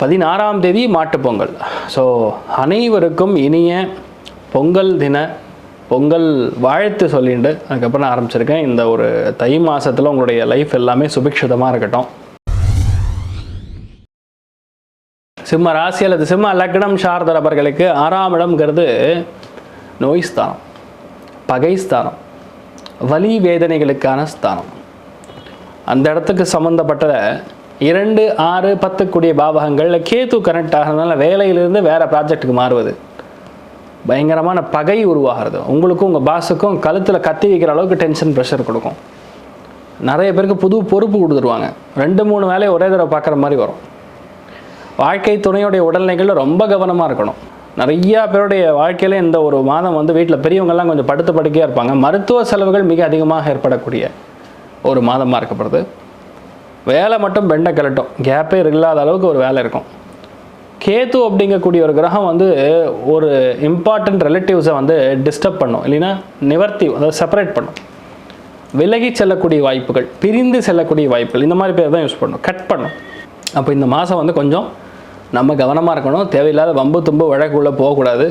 பதினாறாம் தேதி மாட்டுப் பொங்கல். ஸோ அனைவருக்கும் இனிய பொங்கல் தின பொங்கல் வாழ்த்து சொல்லிட்டு அதுக்கப்புறம் நான் ஆரம்பிச்சிருக்கேன். இந்த ஒரு தை மாதத்தில் உங்களுடைய லைஃப் எல்லாமே சுபிக்ஷிதமாக இருக்கட்டும். சிம்ம ராசி அல்லது சிம்ம லக்னம் சார்ந்தவர்களுக்கு ஆறாம் இடம்ங்கிறது நோய் ஸ்தானம் பகை ஸ்தானம் வலி வேதனைகளுக்கான ஸ்தானம். அந்த இடத்துக்கு சம்மந்தப்பட்ட இரண்டு ஆறு பத்துக்குடிய பாவகங்களில் கேத்து கனெக்ட் ஆகிறதுனால வேலையிலிருந்து வேறு ப்ராஜெக்ட்டுக்கு மாறுவது. பயங்கரமான பகை உருவாகிறது. உங்களுக்கும் உங்கள் பாஸுக்கும் கழுத்தில் கத்தி வைக்கிற அளவுக்கு டென்ஷன் ப்ரெஷர் கொடுக்கும். நிறைய பேருக்கு புது பொறுப்பு கொடுத்துருவாங்க. ரெண்டு மூணு வேலையை ஒரே தடவை பார்க்குற மாதிரி வரும். வாழ்க்கை துணையுடைய உடல்நிலைகளில் ரொம்ப கவனமாக இருக்கணும். நிறையா பேருடைய வாழ்க்கையில் இந்த ஒரு மாதம் வந்து வீட்டில் பெரியவங்கெல்லாம் கொஞ்சம் படுத்து படுக்கையாக இருப்பாங்க. மருத்துவ செலவுகள் மிக அதிகமாக ஏற்படக்கூடிய ஒரு மாதமாக இருக்கப்படுது. வேலை மட்டும் பெண்டை கிளட்டும் கேப்பே இல்லாத அளவுக்கு ஒரு வேலை இருக்கும். கேத்து அப்படிங்கக்கூடிய ஒரு கிரகம் வந்து ஒரு இம்பார்ட்டண்ட் ரிலேட்டிவ்ஸை வந்து டிஸ்டர்ப் பண்ணும். இல்லைன்னா நிவர்த்தி அதாவது செப்பரேட் பண்ணும். விலகி செல்லக்கூடிய வாய்ப்புகள் பிரிந்து செல்லக்கூடிய வாய்ப்புகள் இந்த மாதிரி பேர் தான் யூஸ் பண்ணும். கட் பண்ணும். அப்போ இந்த மாதம் வந்து கொஞ்சம் நம்ம கவனமாக இருக்கணும். தேவையில்லாத வம்பு தும்பு வழக்குள்ளே போகக்கூடாது.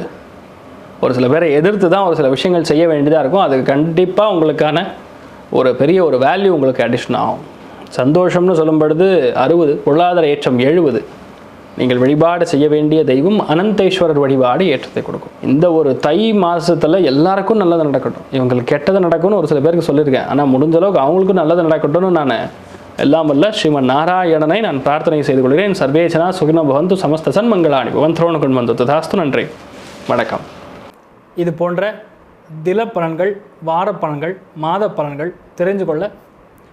ஒரு சில பேரை எதிர்த்து தான் ஒரு சில விஷயங்கள் செய்ய வேண்டியதாக இருக்கும். அதுக்கு கண்டிப்பாக உங்களுக்கான ஒரு பெரிய ஒரு வேல்யூ உங்களுக்கு அடிஷன் ஆகும். சந்தோஷம்னு சொல்லும் பொழுது அறுபது பொருளாதார ஏற்றம் எழுபது. நீங்கள் வழிபாடு செய்ய வேண்டிய தெய்வம் அனந்தேஸ்வரர் வழிபாடு ஏற்றத்தை கொடுக்கும். இந்த ஒரு தை மாதத்தில் எல்லாருக்கும் நல்லது நடக்கட்டும். இவங்களுக்கு கெட்டது நடக்கும்னு ஒரு சில பேருக்கு சொல்லியிருக்கேன். ஆனால் முடிஞ்ச அளவுக்கு அவங்களுக்கும் நல்லது நடக்கட்டும்னு நான் எல்லாம் வல்ல ஸ்ரீமன் நாராயணனை நான் பிரார்த்தனை செய்து கொள்கிறேன். சர்வேச்சனா சுகினோ பவந்து சமஸ்த சன்மங்களாணி பவன். துரோண கொண்டு வந்து தாஸ்து நன்றி. வணக்கம். இது போன்ற தில பலன்கள் வார பலன்கள் மாத பலன்கள் தெரிஞ்சு கொள்ள